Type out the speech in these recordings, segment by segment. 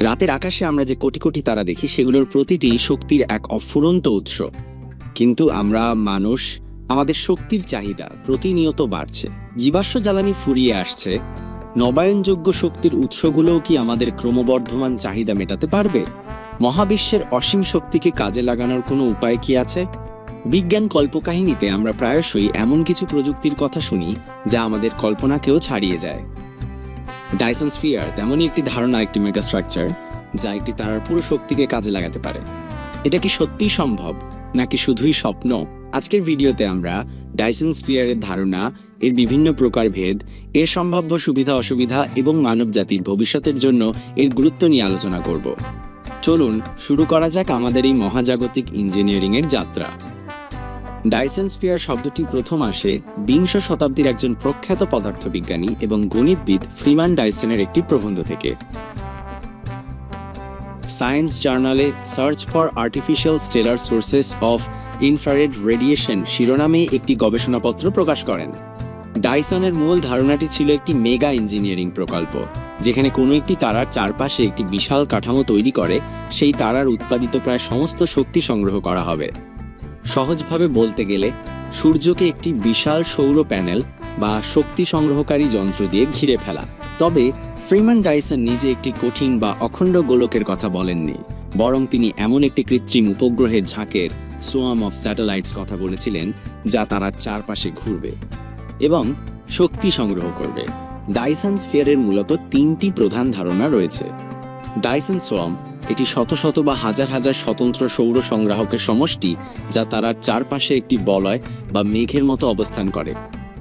রাতের আকাশে আমরা যে কোটি কোটি তারা দেখি, সেগুলোর প্রতিটি শক্তির এক অফুরন্ত উৎস। কিন্তু আমরা মানুষ, আমাদের শক্তির চাহিদা প্রতিনিয়ত বাড়ছে। জীবাশ্ম জ্বালানি ফুরিয়ে আসছে। নবায়নযোগ্য শক্তির উৎসগুলোও কি আমাদের ক্রমবর্ধমান চাহিদা মেটাতে পারবে? মহাবিশ্বের অসীম শক্তিকে কাজে লাগানোর কোনো উপায় কি আছে? বিজ্ঞান কল্পকাহিনীতে আমরা প্রায়শই এমন কিছু প্রযুক্তির কথা শুনি, যা আমাদের কল্পনাকেও ছাড়িয়ে যায়। ডাইসন স্ফিয়ার তেমনই একটি ধারণা, একটি মেগা স্ট্রাকচার যা একটি তারার পুরো শক্তিকে কাজে লাগাতে পারে। এটা কি সত্যিই সম্ভব, নাকি শুধুই স্বপ্ন? আজকের ভিডিওতে আমরা ডাইসন স্ফিয়ারের ধারণা, এর বিভিন্ন প্রকারভেদ এর সম্ভাব্য সুবিধা, অসুবিধা এবং মানবজাতির ভবিষ্যতের জন্য এর গুরুত্ব নিয়ে আলোচনা করব। চলুন, শুরু করা যাক আমাদের এই মহাজাগতিক ইঞ্জিনিয়ারিংয়ের যাত্রা। ডাইসন স্পিয়ার শব্দটি প্রথম আসে বিংশ শতাব্দীর একজন প্রখ্যাত পদার্থবিজ্ঞানী এবং গণিতবিদ ফ্রিমান ডাইসনের একটি প্রবন্ধ থেকে। সায়েন্স জার্নালে search for artificial stellar sources of infrared radiation শিরোনামে একটি গবেষণাপত্র প্রকাশ করেন। ডাইসনের মূল ধারণাটি ছিল একটি মেগা ইঞ্জিনিয়ারিং প্রকল্প, যেখানে কোনো একটি তারার চারপাশে একটি বিশাল কাঠামো তৈরি করে, সেই তারার উৎপাদিত প্রায় সমস্ত শক্তি সংগ্রহ করা হবে। সহজভাবে বলতে গেলে, সূর্যকে একটি বিশাল সৌর প্যানেল বা শক্তি সংগ্রহকারী যন্ত্র দিয়ে ঘিরে ফেলা। তবে, ফ্রিমান ডাইসন নিজে একটি কঠিন বা অখণ্ড গোলকের কথা বলেননি, বরং তিনি এমন একটি কৃত্রিম উপগ্রহের ঝাঁকের সোয়াম অফ স্যাটেলাইটস কথা বলেছিলেন, যা তারা চারপাশে ঘুরবে এবং শক্তি সংগ্রহ করবে। ডাইসন স্ফিয়ারের মূলত তিনটি প্রধান ধারণা রয়েছে। ডাইসন সোয়াম এটি শত শত বা হাজার হাজার স্বতন্ত্র সৌর সংগ্রাহকের সমষ্টি যা তারার চারপাশে একটি বলয় বা মেঘের মতো অবস্থান করে।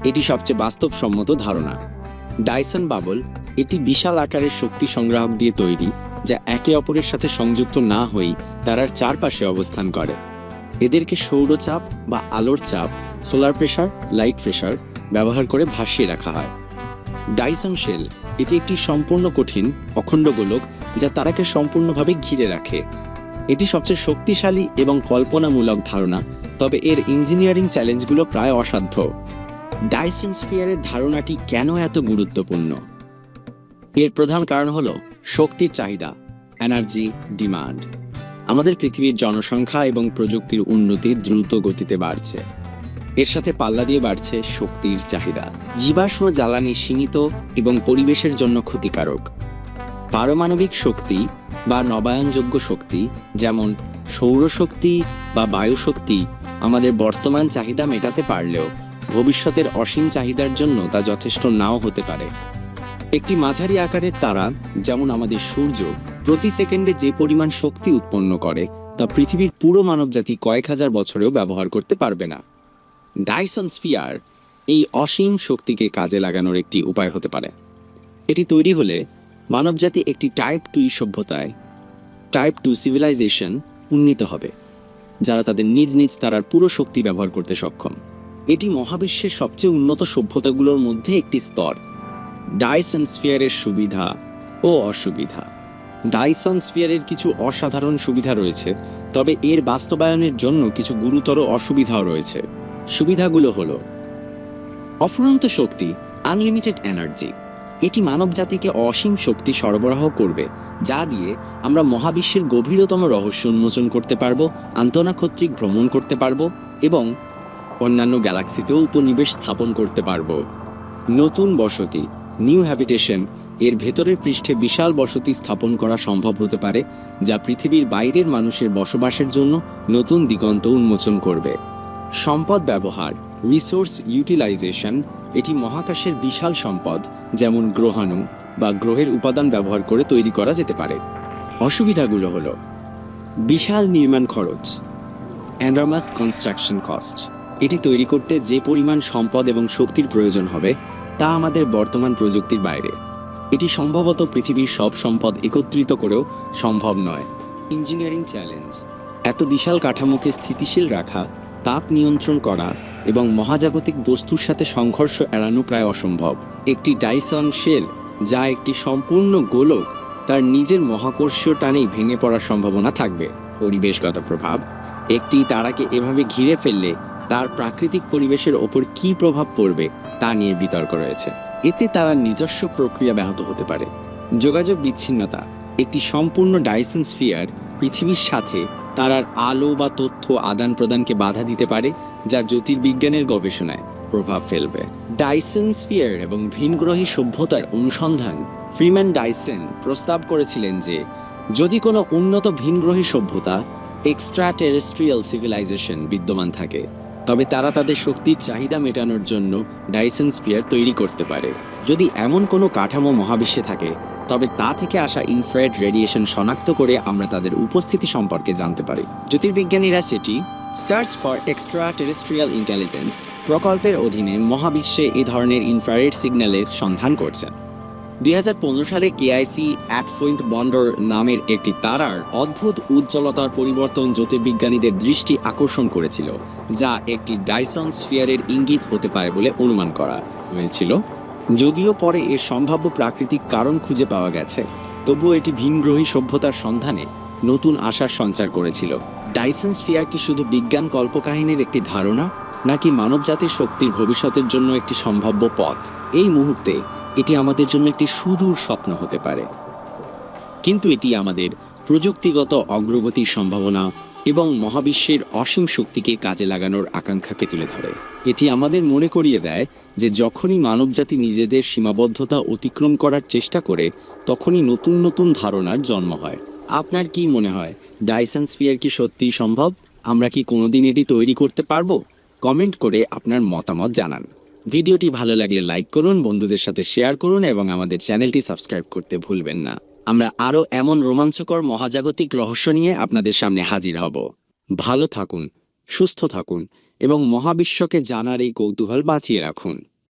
এটি সবচেয়ে বাস্তবসম্মত ধারণা। ডাইসন বাবল এটি বিশাল আকারের শক্তি সংগ্রাহক দিয়ে তৈরি, যা একে অপরের সাথে সংযুক্ত না হয়েই তারার চারপাশে অবস্থান করে। এদেরকে সৌরচাপ বা আলোর চাপ সোলার প্রেশার লাইট প্রেশার ব্যবহার করে ভাসিয়ে রাখা হয়। ডাইসন শেল এটি একটি সম্পূর্ণ কঠিন, অখণ্ড গোলক যা তারাকে সম্পূর্ণভাবে ঘিরে রাখে। এটি সবচেয়ে শক্তিশালী এবং কল্পনামূলক ধারণা, তবে এর ইঞ্জিনিয়ারিং চ্যালেঞ্জগুলো প্রায় অসাধ্য। ডাইসন স্ফিয়ারের ধারণাটি কেন এত গুরুত্বপূর্ণ? এর প্রধান কারণ হল শক্তির চাহিদা, এনার্জি, ডিমান্ড। আমাদের পৃথিবীর জনসংখ্যা এবং প্রযুক্তির উন্নতি দ্রুত গতিতে বাড়ছে। এর সাথে পাল্লা দিয়ে বাড়ছে শক্তির চাহিদা। জীবাশ্ম জ্বালানি সীমিত এবং পরিবেশের জন্য ক্ষতিকারক। পারমাণবিক শক্তি বা নবায়নযোগ্য শক্তি, যেমন সৌরশক্তি বা বায়ুশক্তি, আমাদের বর্তমান চাহিদা মেটাতে পারলেও ভবিষ্যতের অসীম চাহিদার জন্য তা যথেষ্ট নাও হতে পারে। একটি মাঝারি আকারের তারা, যেমন আমাদের সূর্য, প্রতি সেকেন্ডে যে পরিমাণ শক্তি উৎপন্ন করে, তা পৃথিবীর পুরো মানবজাতি কয়েক হাজার বছরেও ব্যবহার করতে পারবে না। ডাইসন স্ফিয়ার এই অসীম শক্তিকে কাজে লাগানোর একটি উপায় হতে পারে। এটি তৈরি হলে মানবজাতি একটি টাইপ টুই সভ্যতায় টাইপ টু সিভিলাইজেশন উন্নীত হবে, যারা তাদের নিজ নিজ তারার পুরো শক্তি ব্যবহার করতে সক্ষম। এটি মহাবিশ্বের সবচেয়ে উন্নত সভ্যতাগুলোর মধ্যে একটি স্তর। ডাইসন স্ফিয়ারের সুবিধা ও অসুবিধা। ডাইসন স্ফিয়ারের কিছু অসাধারণ সুবিধা রয়েছে, তবে এর বাস্তবায়নের জন্য কিছু গুরুতর অসুবিধাও রয়েছে। সুবিধাগুলো হলো, অফুরন্ত শক্তি আনলিমিটেড এনার্জি এটি মানবজাতিকে অসীম শক্তি সরবরাহ করবে, যা দিয়ে আমরা মহাবিশ্বের গভীরতম রহস্য উন্মোচন করতে পারব আন্তনাক্ষত্রিক ভ্রমণ করতে পারব এবং অন্যান্য গ্যালাক্সিতেও উপনিবেশ স্থাপন করতে পারব। নতুন বসতি, নিউ হ্যাবিটেশন, এর ভেতরের পৃষ্ঠে বিশাল বসতি স্থাপন করা সম্ভব হতে পারে, যা পৃথিবীর বাইরের মানুষের বসবাসের জন্য নতুন দিগন্ত উন্মোচন করবে। সম্পদ ব্যবহার রিসোর্স ইউটিলাইজেশন এটি মহাকাশের বিশাল সম্পদ, যেমন গ্রহাণু বা গ্রহের উপাদান ব্যবহার করে তৈরি করা যেতে পারে। অসুবিধাগুলো হলো, বিশাল নির্মাণ খরচ অ্যান্ডারমাস কনস্ট্রাকশন কস্ট এটি তৈরি করতে যে পরিমাণ সম্পদ এবং শক্তির প্রয়োজন হবে, তা আমাদের বর্তমান প্রযুক্তির বাইরে। এটি সম্ভবত পৃথিবীর সব সম্পদ একত্রিত করেও সম্ভব নয়। ইঞ্জিনিয়ারিং চ্যালেঞ্জ, এত বিশাল কাঠামোকে স্থিতিশীল রাখা তাপ নিয়ন্ত্রণ করা এবং মহাজাগতিক বস্তুর সাথে সংঘর্ষ এড়ানো প্রায় অসম্ভব। একটি ডাইসন শেল, যা একটি সম্পূর্ণ গোলক, তার নিজের মহাকর্ষীয় টানেই ভেঙে পড়ার সম্ভাবনা থাকবে। পরিবেশগত প্রভাব। একটি তারাকে এভাবে ঘিরে ফেললে তার প্রাকৃতিক পরিবেশের ওপর কী প্রভাব পড়বে, তা নিয়ে বিতর্ক রয়েছে। এতে তারা নিজস্ব প্রক্রিয়া ব্যাহত হতে পারে। যোগাযোগ বিচ্ছিন্নতা। একটি সম্পূর্ণ ডাইসন স্ফিয়ার পৃথিবীর সাথে তারার আলো বা তথ্য আদান প্রদানকে বাধা দিতে পারে, যা জ্যোতির্বিজ্ঞানের গবেষণায় প্রভাব ফেলবে। ডাইসন স্ফিয়ার এবং ভিনগ্রহী সভ্যতার অনুসন্ধান ফ্রিম্যান ডাইসন প্রস্তাব করেছিলেন যে, যদি কোনো উন্নত ভিনগ্রহী সভ্যতা এক্সট্রা টেরেস্ট্রিয়াল সিভিলাইজেশন বিদ্যমান থাকে, তবে তারা তাদের শক্তির চাহিদা মেটানোর জন্য ডাইসন স্পিয়ার তৈরি করতে পারে। যদি এমন কোনো কাঠামো মহাবিশ্বে থাকে তবে তা থেকে আসা ইনফ্রারেড রেডিয়েশন শনাক্ত করে আমরা তাদের উপস্থিতি সম্পর্কে জানতে পারি। জ্যোতির্বিজ্ঞানীরা সেটি search for extra terrestrial intelligence প্রকল্পের অধীনে মহাবিশ্বে এ ধরনের ইনফ্রারেড সিগন্যালের সন্ধান করছেন। দুই হাজার পনেরো সালে কেআইসি অ্যাট অ্যাটফোয়েন্ট বন্ডর নামের একটি তারার অদ্ভুত উজ্জ্বলতার পরিবর্তন জ্যোতির্বিজ্ঞানীদের দৃষ্টি আকর্ষণ করেছিল, যা একটি ডাইসন স্ফিয়ারের ইঙ্গিত হতে পারে বলে অনুমান করা হয়েছিল। যদিও পরে এর সম্ভাব্য প্রাকৃতিক কারণ খুঁজে পাওয়া গেছে, তবুও এটি ভিনগ্রহী সভ্যতার সন্ধানে নতুন আশার সঞ্চার করেছিল। ডাইসন স্ফিয়ার কি শুধু বিজ্ঞান কল্পকাহিনীর একটি ধারণা, নাকি মানবজাতির শক্তির ভবিষ্যতের জন্য একটি সম্ভাব্য পথ? এই মুহূর্তে এটি আমাদের জন্য একটি সুদূর স্বপ্ন হতে পারে। কিন্তু এটি আমাদের প্রযুক্তিগত অগ্রগতির সম্ভাবনা এবং মহাবিশ্বের অসীম শক্তিকে কাজে লাগানোর আকাঙ্ক্ষাকে তুলে ধরে। এটি আমাদের মনে করিয়ে দেয় যে যখনই মানবজাতি নিজেদের সীমাবদ্ধতা অতিক্রম করার চেষ্টা করে, তখনই নতুন নতুন ধারণার জন্ম হয়। আপনার কি মনে হয়? ডাইসন স্ফিয়ার কি সত্যিই সম্ভব? আমরা কি কোনোদিন এটি তৈরি করতে পারব? কমেন্ট করে আপনার মতামত জানান। ভিডিওটি ভালো লাগলে লাইক করুন, বন্ধুদের সাথে শেয়ার করুন এবং আমাদের চ্যানেলটি সাবস্ক্রাইব করতে ভুলবেন না। আমরা আরও এমন রোমাঞ্চকর মহাজাগতিক রহস্য নিয়ে আপনাদের সামনে হাজির হব। ভালো থাকুন, সুস্থ থাকুন এবং মহাবিশ্বকে জানার এই কৌতূহল বাঁচিয়ে রাখুন।